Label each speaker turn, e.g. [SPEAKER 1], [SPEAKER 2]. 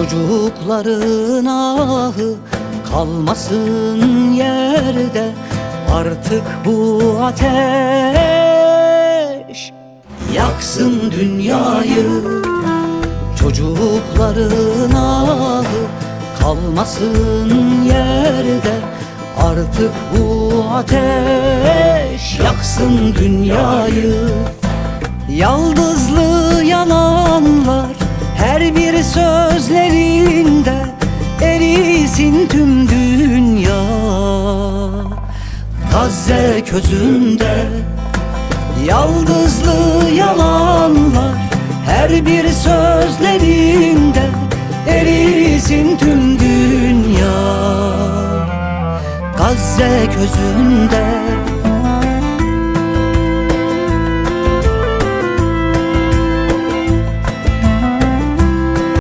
[SPEAKER 1] Çocukların ahı kalmasın yerde Artık bu ateş. Yaksın dünyayı Çocukların ahı kalmasın yerde Artık bu ateş. Yaksın dünyayı Yaldızlı yalanlar her bir sözlerinde Erisin tüm dünya. Gazze közünde Yaldızlı yalanlar her bir sözlerinde Erisin tüm dünya. Gazze közünde